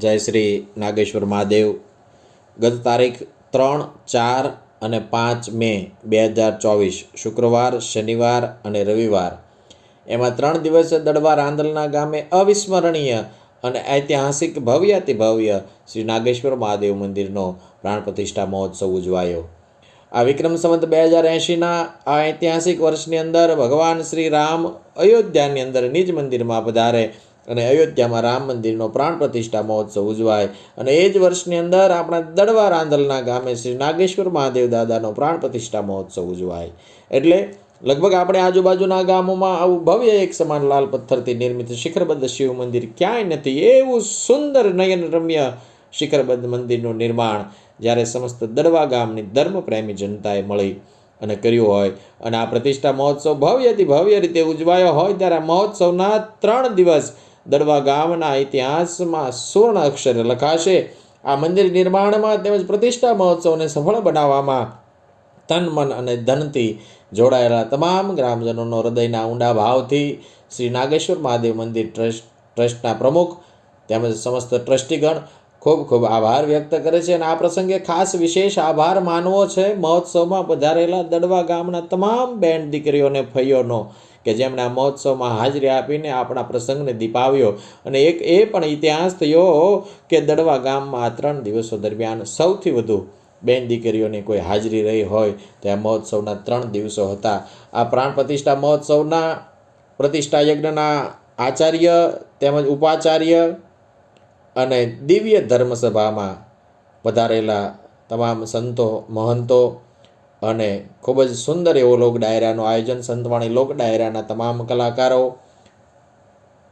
જય શ્રી નાગેશ્વર મહાદેવ. ગત તારીખ ત્રણ, ચાર અને પાંચ મે બે હજાર ચોવીસ, શુક્રવાર, શનિવાર અને રવિવાર. એમાં ત્રણ દિવસે દડવા રાંદલના ગામે અવિસ્મરણીય અને ઐતિહાસિક ભવ્યાતિ ભવ્ય શ્રી નાગેશ્વર મહાદેવ મંદિરનો પ્રાણ પ્રતિષ્ઠા મહોત્સવ ઉજવાયો. આ વિક્રમ સંવત બે હજાર એંશીના આ ઐતિહાસિક વર્ષની અંદર ભગવાન શ્રી રામ અયોધ્યાની અંદર નિજ મંદિરમાં પધારે અને અયોધ્યામાં રામ મંદિરનો પ્રાણ પ્રતિષ્ઠા મહોત્સવ ઉજવાય. અને એ જ વર્ષની અંદર આપણા દડવા રાંદલના ગામે શ્રી નાગેશ્વર મહાદેવ દાદાનો પ્રાણ પ્રતિષ્ઠા મહોત્સવ ઉજવાય. એટલે લગભગ આપણે આજુબાજુના ગામોમાં આવું ભવ્ય એક સમાન લાલ પથ્થરથી નિર્મિત શિખરબદ્ધ શિવ મંદિર ક્યાંય નથી, એવું સુંદર નયન રમ્ય શિખરબદ્ધ મંદિરનું નિર્માણ જ્યારે સમસ્ત દડવા ગામની ધર્મપ્રેમી જનતાએ મળી અને કર્યું હોય. અને આ પ્રતિષ્ઠા મહોત્સવ ભવ્યથી ભવ્ય રીતે ઉજવાયો હોય ત્યારે મહોત્સવના ત્રણ દિવસ દડવા ગામના ઇતિહાસમાં સુવર્ણ અક્ષરે લખાશે. આ મંદિર નિર્માણમાં તેમજ પ્રતિષ્ઠા મહોત્સવને સફળ બનાવવામાં તન, મન અને ધનથી જોડાયેલા તમામ ગ્રામજનોનો હૃદયના ઊંડા ભાવથી શ્રી નાગેશ્વર મહાદેવ મંદિર ટ્રસ્ટ, ટ્રસ્ટના પ્રમુખ તેમજ સમસ્ત ટ્રસ્ટીગણ ખૂબ ખૂબ આભાર વ્યક્ત કરે છે. અને આ પ્રસંગે ખાસ વિશેષ આભાર માનવો છે. મહોત્સવમાં પધારેલા દડવા ગામના તમામ બેન્ડ દીકરીઓને, ફૈયોનો, કે જેમણે આ મહોત્સવમાં હાજરી આપીને આપણા પ્રસંગને દીપાવ્યો. અને એક એ પણ ઇતિહાસ થયો કે દડવા ગામમાં આ ત્રણ દિવસો દરમિયાન સૌથી વધુ બેન દીકરીઓની કોઈ હાજરી રહી હોય તો આ મહોત્સવના ત્રણ દિવસો હતા. આ પ્રાણ પ્રતિષ્ઠા મહોત્સવના પ્રતિષ્ઠા યજ્ઞના આચાર્ય તેમજ ઉપાચાર્ય અને દિવ્ય ધર્મસભામાં પધારેલા તમામ સંતો, મહંતો અને ખૂબ જ સુંદર એવો લોક ડાયરાનું આયોજન સંતવાણી લોક ડાયરાના તમામ કલાકારો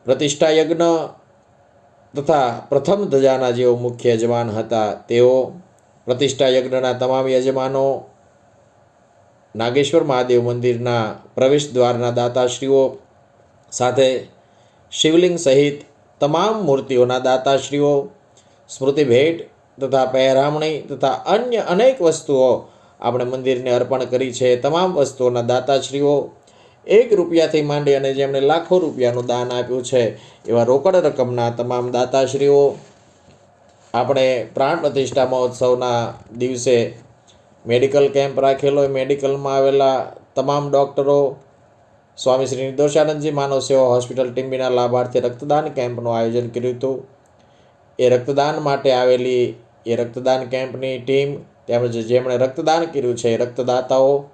પ્રતિષ્ઠા યજ્ઞ તથા પ્રથમ ધજાના જેઓ મુખ્ય યજમાન હતા તેઓ પ્રતિષ્ઠા યજ્ઞના તમામ યજમાનો, નાગેશ્વર મહાદેવ મંદિરના પ્રવેશ દ્વારના દાતાશ્રીઓ સાથે શિવલિંગ સહિત તમામ મૂર્તિઓના દાતાશ્રીઓ, સ્મૃતિ ભેટ તથા પહેરામણી તથા અન્ય અનેક વસ્તુઓ આપણે મંદિરને અર્પણ કરી છે. તમામ વસ્તુઓના દાતાશ્રીઓ, એક રૂપિયાથી માંડી અને જેમણે લાખો રૂપિયાનું દાન આપ્યું છે, એવા રોકડ રકમના તમામ દાતાશ્રીઓ, આપણે પ્રાણ પ્રતિષ્ઠા મહોત્સવના દિવસે મેડિકલ કેમ્પ રાખેલો મેડિકલમાં આવેલા તમામ ડૉક્ટરો સ્વામી શ્રી નિર્દોષાનંદજી માનવ સેવા હોસ્પિટલ ટીમ્બીના લાભાર્થે રક્તદાન કેમ્પનું આયોજન કર્યું હતું. એ રક્તદાન માટે આવેલી, એ રક્તદાન કેમ્પની ટીમ તેમજ જેમણે રક્તદાન કર્યું છે રક્તદાતાઓ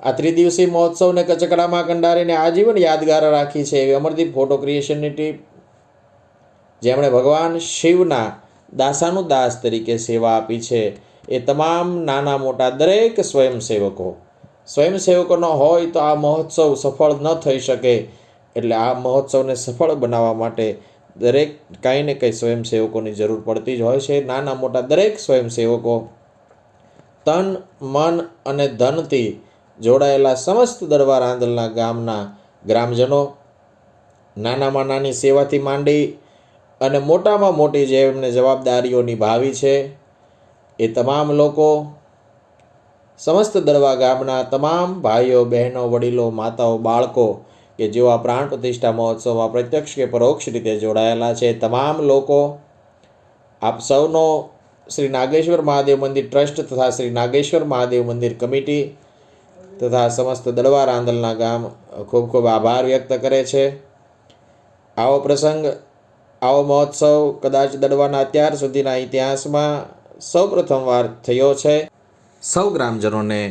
આ ત્રિદિવસીય મહોત્સવને કચકડામાં કંડારીને આજીવન યાદગાર રાખી છે એવી અમરદીપ ફોટો ક્રિએશનની ટીમ. જેમણે ભગવાન શિવના દાસાનું દાસ તરીકે સેવા આપી છે. એ તમામ નાના મોટા દરેક સ્વયંસેવકો સ્વયંસેવકો ન હોય તો આ મહોત્સવ સફળ ન થઈ શકે. એટલે આ મહોત્સવને સફળ બનાવવા માટે દરેક કાંઈ ને કંઈ સ્વયંસેવકોની જરૂર પડતી જ હોય છે. નાના મોટા દરેક સ્વયંસેવકો તન, મન અને ધનથી જોડાયેલા સમસ્ત દરબાર આંદલના ગામના ગ્રામજનો નાનામાં નાની સેવાથી માંડી અને મોટામાં મોટી જે એમને જવાબદારીઓ નિભાવી છે એ તમામ લોકો સમસ્ત દરવા ગામના તમામ ભાઈઓ, બહેનો, વડીલો, માતાઓ, બાળકો કે જેઓ આ પ્રાણ પ્રતિષ્ઠા મહોત્સવમાં પ્રત્યક્ષ કે પરોક્ષ રીતે જોડાયેલા છે, તમામ લોકો આપ સૌનો શ્રી નાગેશ્વર મહાદેવ મંદિર ટ્રસ્ટ તથા શ્રી નાગેશ્વર મહાદેવ મંદિર કમિટી તથા સમસ્ત દડવા રાંદલના ગામ ખૂબ ખૂબ આભાર વ્યક્ત કરે છે. આવો પ્રસંગ, આવો મહોત્સવ કદાચ દડવાના અત્યાર સુધીના ઇતિહાસમાં સૌ પ્રથમવાર થયો છે. સૌ ગ્રામજનોને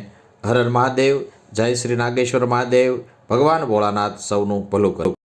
હર મહાદેવ જય શ્રી નાગેશ્વર મહાદેવ ભગવાન ભોળાનાથ સૌનું ભલું કરું.